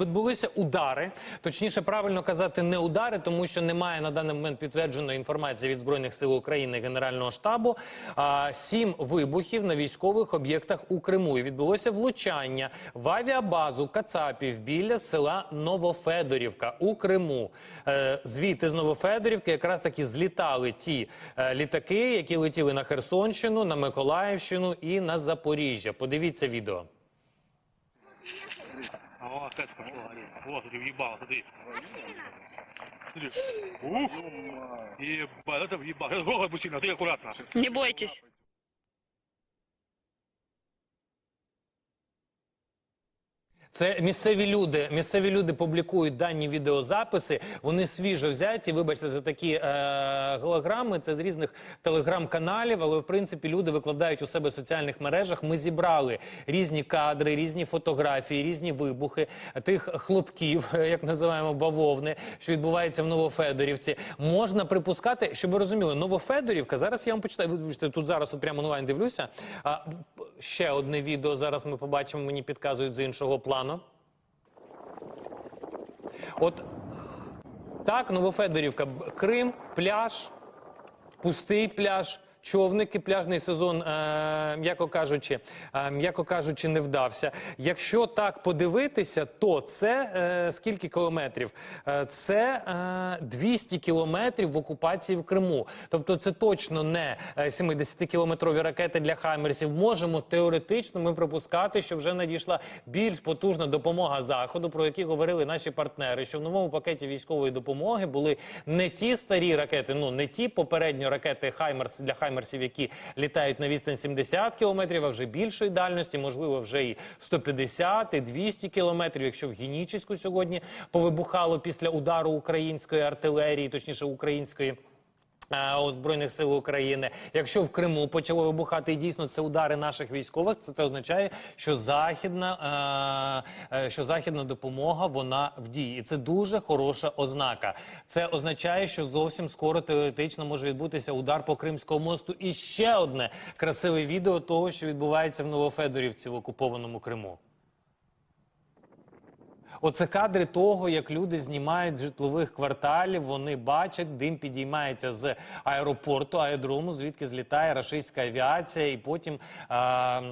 відбулися удари. Точніше, правильно казати, не удари, тому що немає на даний момент підтвердженої інформації від збройних сил України Генерального штабу. А сім вибухів на військових об'єктах у Криму. І відбулося влучання в авіабазу Кацапів біля села Новофедорівка у Криму. Е, Звідти з Новофедорівки якраз таки злітали ті е, літаки, які летіли на Херсонщину, на Миколаївщину і на Запоріжжя. Подивіться відео. А вот опять пошло гореть. Вот, смотри, въебало, смотри. Смотри. Ух! Ебать, это въебало. Это Ой, мужчина, смотри аккуратно. Не бойтесь. Це місцеві люди. Місцеві люди публікують дані відеозаписи. Вони свіжо взяті. Вибачте за такі е, голограми. Це з різних телеграм-каналів. Але в принципі люди викладають у себе в соціальних мережах. Ми зібрали різні кадри, різні фотографії, різні вибухи тих хлопків, як називаємо бавовни, що відбувається в Новофедорівці. Можна припускати, щоб ви розуміли, Новофедорівка. Зараз я вам почитаю. Вибачте, тут зараз от прямо онлайн дивлюся. Ще одне відео зараз ми побачимо. Мені підказують з іншого плану. От так, Новофедорівка, Крим, пляж, пустий пляж. Човники, пляжний сезон, е, м'яко кажучи, е, м'яко кажучи, не вдався. Якщо так подивитися, то це е, скільки кілометрів? Це е, 200 кілометрів в окупації в Криму. Тобто, це точно не 70-кілометрові ракети для Хаймерсів. Можемо теоретично ми припускати, що вже надійшла більш потужна допомога заходу, про які говорили наші партнери. Що в новому пакеті військової допомоги були не ті старі ракети, ну не ті попередньо ракети Хаймерс для Хаймерсів, які літають на відстань 70 кілометрів, а вже більшої дальності, можливо, вже і 150, і 200 кілометрів. Якщо в Генічеську сьогодні повибухало після удару української артилерії, точніше української. Е, у Збройних сил України, якщо в Криму почало вибухати і дійсно це удари наших військових, це, це означає, що західна, е, е, що західна допомога вона в дії, і це дуже хороша ознака. Це означає, що зовсім скоро теоретично може відбутися удар по Кримському мосту. І ще одне красиве відео того, що відбувається в Новофедорівці в окупованому Криму. Оце кадри того, як люди знімають з житлових кварталів. Вони бачать, дим підіймається з аеропорту, аеродрому, звідки злітає рашистська авіація, і потім. А,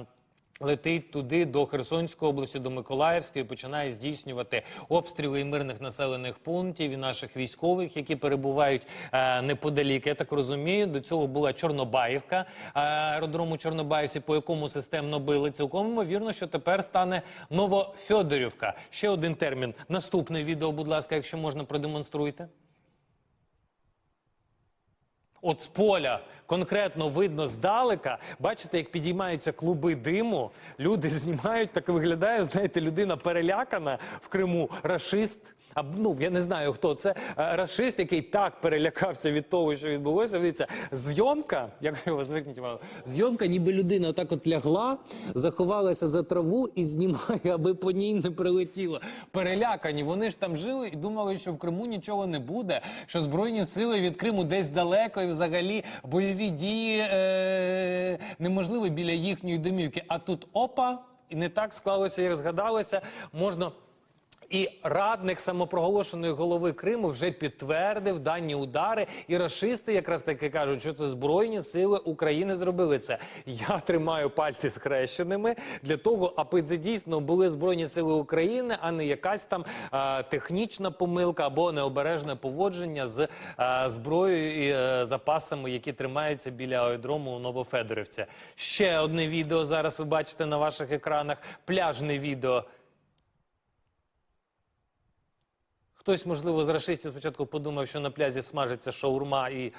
Летить туди до Херсонської області, до Миколаївської, починає здійснювати обстріли і мирних населених пунктів і наших військових, які перебувають е, неподалік. Я так розумію, до цього була Чорнобаївка, е, аеродрому Чорнобаївці, по якому системно били. Цілком ймовірно, що тепер стане Новофьодорівка. Ще один термін. Наступне відео, будь ласка, якщо можна, продемонструйте. От з поля конкретно видно здалека. Бачите, як підіймаються клуби диму. Люди знімають, так виглядає. Знаєте, людина перелякана в Криму, рашист. А ну я не знаю хто це. е, Рашист, який так перелякався від того, що відбулося. Дивіться, зйомка, як його зверніть увагу, зйомка, ніби людина так от лягла, заховалася за траву і знімає, аби по ній не прилетіло. Перелякані. Вони ж там жили і думали, що в Криму нічого не буде, що збройні сили від Криму десь далеко, і взагалі бойові дії е- неможливі біля їхньої домівки. А тут опа, і не так склалося, як згадалося, можна. І радник самопроголошеної голови Криму вже підтвердив дані удари. І рашисти якраз таки кажуть, що це збройні сили України зробили це. Я тримаю пальці схрещеними для того, аби це дійсно були збройні сили України, а не якась там е, технічна помилка або необережне поводження з е, зброєю і е, запасами, які тримаються біля аеродрому у Новофедорівці. Ще одне відео зараз ви бачите на ваших екранах. Пляжне відео. Хтось, можливо, з рашистів спочатку подумав, що на пляжі смажиться шаурма і е,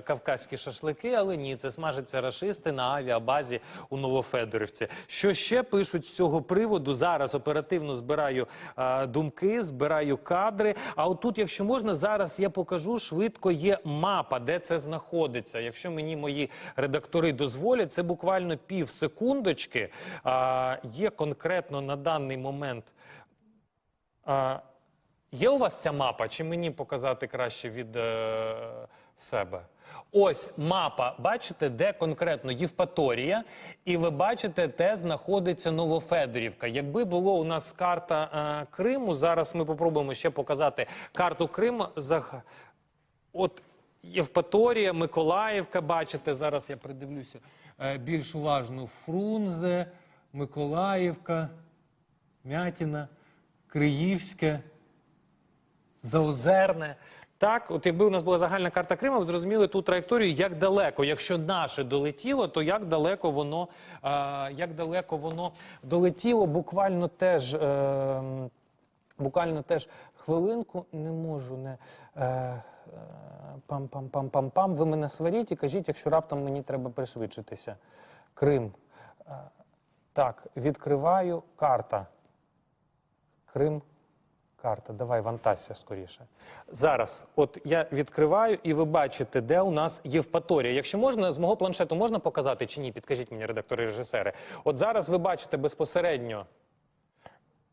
кавказькі шашлики, але ні, це смажаться рашисти на авіабазі у Новофедорівці. Що ще пишуть з цього приводу? Зараз оперативно збираю е, думки, збираю кадри. А отут, якщо можна, зараз я покажу швидко. Є мапа, де це знаходиться. Якщо мені мої редактори дозволять, це буквально пів секундочки. Е, є конкретно на даний момент. А, є у вас ця мапа? Чи мені показати краще від е, себе. Ось мапа, бачите, де конкретно Євпаторія, і ви бачите, де знаходиться Новофедорівка. Якби було у нас карта е, Криму, зараз ми попробуємо ще показати карту Криму. От Євпаторія, Миколаївка, бачите, зараз я придивлюся е, більш уважно. Фрунзе, Миколаївка, Мятіна, Криївське, Заозерне. Так, от якби у нас була загальна карта Криму, ви зрозуміли ту траєкторію, як далеко. Якщо наше долетіло, то як далеко воно, е, як далеко воно долетіло, буквально теж. Е, Буквально теж хвилинку не можу не е, е, пам-пам-пам-пам-пам. Ви мене сваріть і кажіть, якщо раптом мені треба пришвидшитися. Крим. Е, так, відкриваю карта. Крим. Карта. Давай, вантася скоріше. Зараз, от я відкриваю, і ви бачите, де у нас Євпаторія. Якщо можна, з мого планшету можна показати чи ні? Підкажіть мені, редактори і режисери. От зараз ви бачите безпосередньо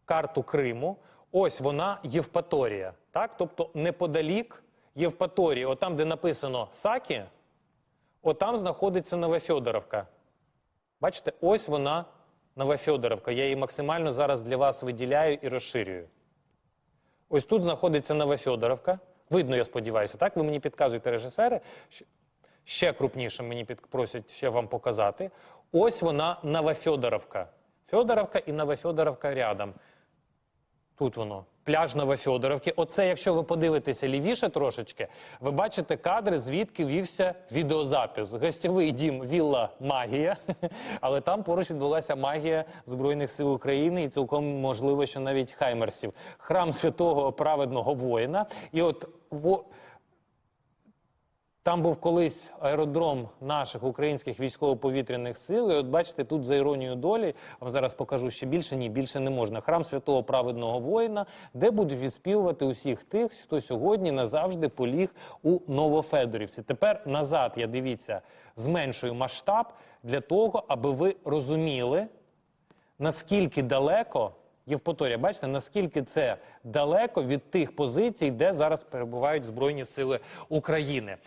карту Криму. Ось вона Євпаторія. Так? Тобто неподалік Євпаторії, отам, де написано Сакі, отам знаходиться Новофьодоровка. Бачите, ось вона Новофьодоровка. Я її максимально зараз для вас виділяю і розширюю. Ось тут знаходиться Новофьодоровка. Видно, я сподіваюся, так? Ви мені підказуєте режисери. Ще крупніше мені просять ще вам показати. Ось вона Новофьодоровка. Фьодоровка і Новофьодоровка рядом. Тут воно. Пляж Новофьодоровки. Оце, якщо ви подивитеся лівіше трошечки, ви бачите кадри, звідки вівся відеозапис. Гостєвий дім Вілла Магія. Але там поруч відбулася магія Збройних сил України і цілком можливо, що навіть Хаймерсів. Храм святого праведного воїна. І от во. Там був колись аеродром наших українських військово-повітряних сил. І от бачите, тут за іронією долі вам зараз покажу ще більше. Ні, більше не можна. Храм святого праведного воїна, де будуть відспівувати усіх тих, хто сьогодні назавжди поліг у Новофедорівці. Тепер назад я дивіться, зменшую масштаб для того, аби ви розуміли, наскільки далеко. Євпаторія, бачите, наскільки це далеко від тих позицій, де зараз перебувають Збройні Сили України.